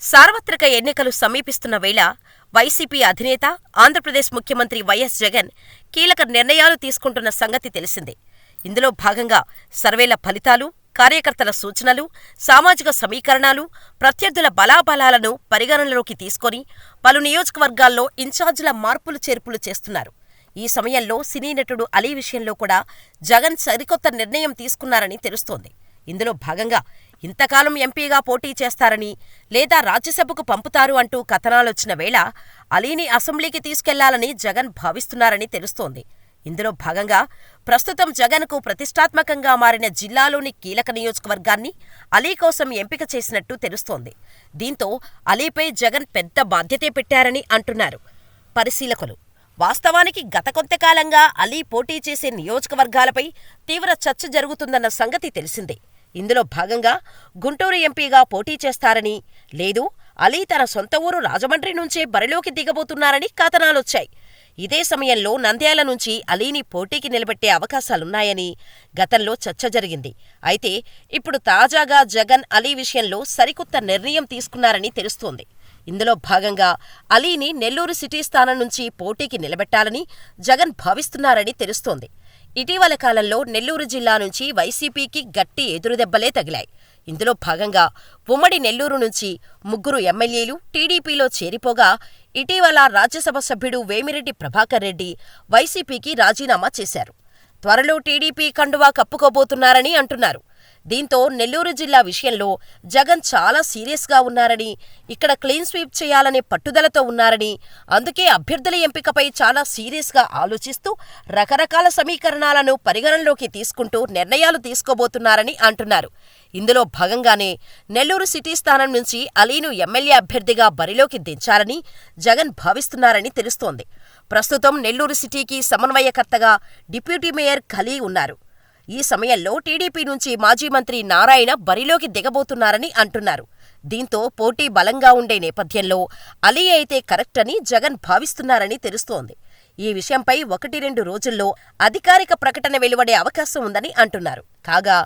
సార్వత్రిక ఎన్నికలు సమీపిస్తున్న వేళ వైసీపీ అధినేత, ఆంధ్రప్రదేశ్ ముఖ్యమంత్రి వైఎస్ జగన్ కీలక నిర్ణయాలు తీసుకుంటున్న సంగతి తెలిసిందే. ఇందులో భాగంగా సర్వేల ఫలితాలు, కార్యకర్తల సూచనలు, సామాజిక సమీకరణాలు, ప్రత్యర్థుల బలాబలాలను పరిగణనలోకి తీసుకొని పలు నియోజకవర్గాల్లో ఇన్ఛార్జీల మార్పులు చేర్పులు చేస్తున్నారు. ఈ సమయంలో సినీ నటుడు అలీ విషయంలో కూడా జగన్ సరికొత్త నిర్ణయం తీసుకున్నారని తెలుస్తోంది. ఇందులో భాగంగా ఇంతకాలం ఎంపీగా పోటీ చేస్తారని, లేదా రాజ్యసభకు పంపుతారు అంటూ కథనాలొచ్చిన వేళ అలీని అసెంబ్లీకి తీసుకెళ్ళాలని జగన్ భావిస్తున్నారని తెలుస్తోంది. ఇందులో భాగంగా ప్రస్తుతం జగన్కు ప్రతిష్ఠాత్మకంగా మారిన జిల్లాలోని కీలక నియోజకవర్గాన్ని అలీ కోసం ఎంపిక చేసినట్టు తెలుస్తోంది. దీంతో అలీపై జగన్ పెద్ద బాధ్యతే పెట్టారని అంటున్నారు పరిశీలకులు. వాస్తవానికి గత కొంతకాలంగా అలీ పోటీ చేసే నియోజకవర్గాలపై తీవ్ర చర్చ జరుగుతుందన్న సంగతి తెలిసిందే. ఇందులో భాగంగా గుంటూరు ఎంపీగా పోటీ చేస్తారని, లేదు అలీ తన సొంత ఊరు రాజమండ్రి నుంచే బరిలోకి దిగబోతున్నారని కథనాలొచ్చాయి. ఇదే సమయంలో నంద్యాల నుంచి అలీని పోటీకి నిలబెట్టే అవకాశాలున్నాయని గతంలో చర్చ జరిగింది. అయితే ఇప్పుడు తాజాగా జగన్ అలీ విషయంలో సరికొత్త నిర్ణయం తీసుకున్నారని తెలుస్తోంది. ఇందులో భాగంగా అలీని నెల్లూరు సిటీ స్థానం నుంచి పోటీకి నిలబెట్టాలని జగన్ భావిస్తున్నారని తెలుస్తోంది. ఇటీవల కాలంలో నెల్లూరు జిల్లా నుంచి వైసీపీకి గట్టి ఎదురుదెబ్బలే తగిలాయి. ఇందులో భాగంగా ఉమ్మడి నెల్లూరు నుంచి ముగ్గురు ఎమ్మెల్యేలు టీడీపీలో చేరిపోగా ఇటీవల రాజ్యసభ సభ్యుడు వేమిరెడ్డి ప్రభాకర్ రెడ్డి వైసీపీకి రాజీనామా చేశారు. త్వరలో టీడీపీ కండువా కప్పుకోబోతున్నారని అంటున్నారు. దీంతో నెల్లూరు జిల్లా విషయంలో జగన్ చాలా సీరియస్గా ఉన్నారని, ఇక్కడ క్లీన్ స్వీప్ చేయాలనే పట్టుదలతో ఉన్నారని, అందుకే అభ్యర్థుల ఎంపికపై చాలా సీరియస్గా ఆలోచిస్తూ రకరకాల సమీకరణాలను పరిగణనలోకి తీసుకుంటూ నిర్ణయాలు తీసుకోబోతున్నారని అంటున్నారు. ఇందులో భాగంగానే నెల్లూరు సిటీ స్థానం నుంచి అలీను ఎమ్మెల్యే అభ్యర్థిగా బరిలోకి దించాలని జగన్ భావిస్తున్నారని తెలుస్తోంది. ప్రస్తుతం నెల్లూరు సిటీకి సమన్వయకర్తగా డిప్యూటీ మేయర్ ఖలీ ఉన్నారు. ఈ సమయంలో టీడీపీ నుంచి మాజీ మంత్రి నారాయణ బరిలోకి దిగబోతున్నారని అంటున్నారు. దీంతో పోటీ బలంగా ఉండే నేపథ్యంలో అలీ అయితే కరెక్ట్ అని జగన్ భావిస్తున్నారని తెలుస్తోంది. ఈ విషయంపై ఒకటి రెండు రోజుల్లో అధికారిక ప్రకటన వెలువడే అవకాశం ఉందని అంటున్నారు. కాగా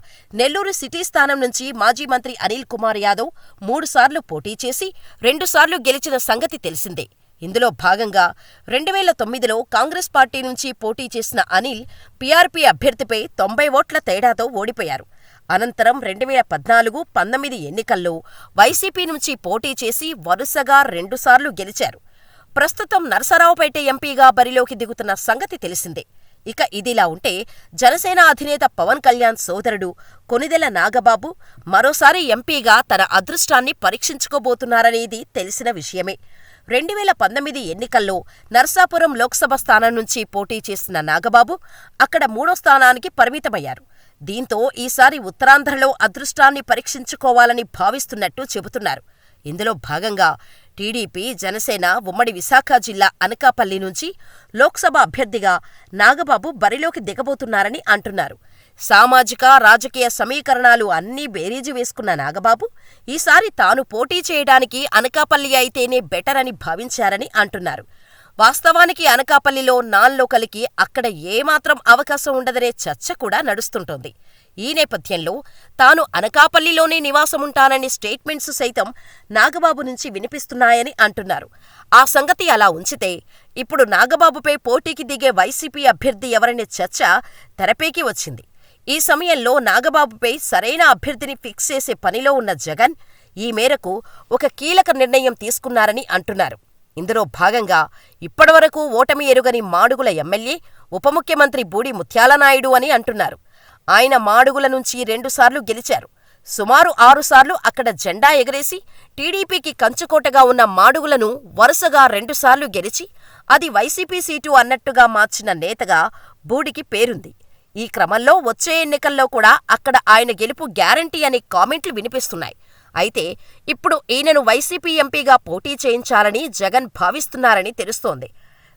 నెల్లూరు సిటీ స్థానం నుంచి మాజీ మంత్రి అనిల్ కుమార్ యాదవ్ మూడుసార్లు పోటీ చేసి రెండుసార్లు గెలిచిన సంగతి తెలిసిందే. ఇందులో భాగంగా రెండువేల తొమ్మిదిలో కాంగ్రెస్ పార్టీ నుంచి పోటీ చేసిన అనిల్ పీఆర్పీ అభ్యర్థిపై తొంభై ఓట్ల తేడాతో ఓడిపోయారు. అనంతరం రెండువేల పద్నాలుగు, పంతొమ్మిది ఎన్నికల్లో వైసీపీ నుంచి పోటీ చేసి వరుసగా రెండుసార్లు గెలిచారు. ప్రస్తుతం నరసరావుపేట ఎంపీగా బరిలోకి దిగుతున్న సంగతి తెలిసిందే. ఇక ఇదిలా ఉంటే జనసేన అధినేత పవన్ కళ్యాణ్ సోదరుడు కొనిదెల నాగబాబు మరోసారి ఎంపీగా తన అదృష్టాన్ని పరీక్షించుకోబోతున్నారనేది తెలిసిన విషయమే. రెండువేల పంతొమ్మిది ఎన్నికల్లో నర్సాపురం లోక్సభ స్థానం నుంచి పోటీ చేసిన నాగబాబు అక్కడ మూడో స్థానానికి పరిమితమయ్యారు. దీంతో ఈసారి ఉత్తరాంధ్రలో అదృష్టాన్ని పరీక్షించుకోవాలని భావిస్తున్నట్టు చెబుతున్నారు. ఇందులో భాగంగా టీడీపీ, జనసేన ఉమ్మడి విశాఖ జిల్లా అనకాపల్లి నుంచి లోక్సభ అభ్యర్థిగా నాగబాబు బరిలోకి దిగబోతున్నారని అంటున్నారు. సామాజిక, రాజకీయ సమీకరణాలు అన్నీ బేరీజు వేసుకున్న నాగబాబు ఈసారి తాను పోటీ చేయడానికి అనకాపల్లి అయితేనే బెటర్ అని భావించారని అంటున్నారు. వాస్తవానికి అనకాపల్లిలో నాన్ లోకల్కి అక్కడ ఏమాత్రం అవకాశం ఉండదనే చర్చ కూడా నడుస్తుంటోంది. ఈ నేపథ్యంలో తాను అనకాపల్లిలోనే నివాసముంటానని స్టేట్మెంట్స్ సైతం నాగబాబు నుంచి వినిపిస్తున్నాయని అంటున్నారు. ఆ సంగతి అలా ఉంచితే ఇప్పుడు నాగబాబుపై పోటీకి దిగే వైసీపీ అభ్యర్థి ఎవరనే చర్చ తెరపైకి వచ్చింది. ఈ సమయంలో నాగబాబుపై సరైన అభ్యర్థిని ఫిక్స్ చేసే పనిలో ఉన్న జగన్ ఈ మేరకు ఒక కీలక నిర్ణయం తీసుకున్నారని అంటున్నారు. ఇందులో భాగంగా ఇప్పటివరకు ఓటమి ఎరుగని మాడుగుల ఎమ్మెల్యే, ఉప ముఖ్యమంత్రి బూడి ముత్యాలనాయుడు అని అంటున్నారు. ఆయన మాడుగుల నుంచి రెండుసార్లు గెలిచారు. సుమారు ఆరుసార్లు అక్కడ జెండా ఎగరేసి టీడీపీకి కంచుకోటగా ఉన్న మాడుగులను వరుసగా రెండుసార్లు గెలిచి అది వైసీపీ సీటు అన్నట్టుగా మార్చిన నేతగా బూడికి పేరుంది. ఈ క్రమంలో వచ్చే ఎన్నికల్లో కూడా అక్కడ ఆయన గెలుపు గ్యారంటీ అనే కామెంట్లు వినిపిస్తున్నాయి. అయితే ఇప్పుడు ఈయనను వైసీపీ ఎంపీగా పోటీ చేయించాలని జగన్ భావిస్తున్నారని తెలుస్తోంది.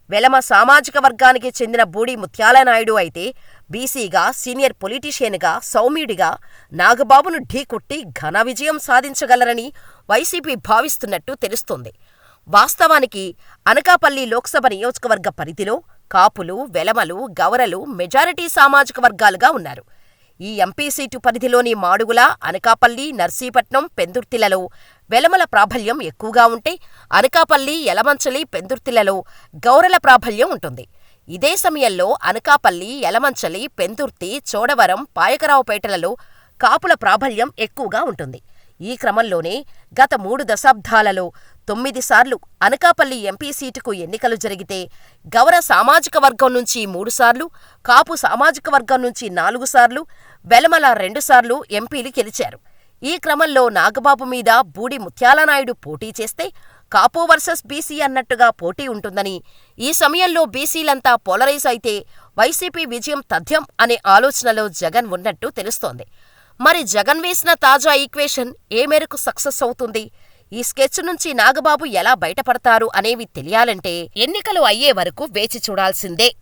వెలమ సామాజిక వర్గానికి చెందిన బూడి ముత్యాలనాయుడు అయితే బీసీగా, సీనియర్ పొలిటీషియన్గా, సౌమ్యుడిగా నాగబాబును ఢీకొట్టి ఘన విజయం సాధించగలరని వైసీపీ భావిస్తున్నట్టు తెలుస్తోంది. వాస్తవానికి అనకాపల్లి లోక్సభ నియోజకవర్గ పరిధిలో కాపులు, వెలమలు, గౌరలు మెజారిటీ సామాజిక వర్గాలుగా ఉన్నారు. ఈ ఎంపీ సీటు పరిధిలోని మాడుగుల, అనకాపల్లి, నర్సీపట్నం, పెందుర్తిలలో వెలమల ప్రాబల్యం ఎక్కువగా ఉంటే అనకాపల్లి, యలమంచలి, పెందుర్తిలలో గౌరల ప్రాబల్యం ఉంటుంది. ఇదే సమయంలో అనకాపల్లి, యలమంచలి, పెందుర్తి, చోడవరం, పాయకరావుపేటలలో కాపుల ప్రాబల్యం ఎక్కువగా ఉంటుంది. ఈ క్రమంలోనే గత మూడు దశాబ్దాలలో తొమ్మిది సార్లు అనకాపల్లి ఎంపీ సీటుకు ఎన్నికలు జరిగితే గౌర సామాజిక వర్గం నుంచి మూడుసార్లు, కాపు సామాజిక వర్గం నుంచి నాలుగు సార్లు, వెలమల రెండుసార్లు ఎంపీలు గెలిచారు. ఈ క్రమంలో నాగబాబు మీద బూడి ముత్యాలనాయుడు పోటీ చేస్తే కాపు వర్సెస్ బీసీ అన్నట్టుగా పోటీ ఉంటుందని, ఈ సమయంలో బీసీలంతా పోలరైజ్ అయితే వైసీపీ విజయం తథ్యం అనే ఆలోచనలో జగన్ ఉన్నట్టు తెలుస్తోంది. మరి జగన్ వేసిన తాజా ఈక్వేషన్ ఏ మేరకు సక్సెస్ అవుతుంది? ఈ స్కెచ్ నుంచి నాగబాబు ఎలా బయటపడతారు అనేవి తెలియాలంటే ఎన్నికలు అయ్యే వరకు వేచి చూడాల్సిందే.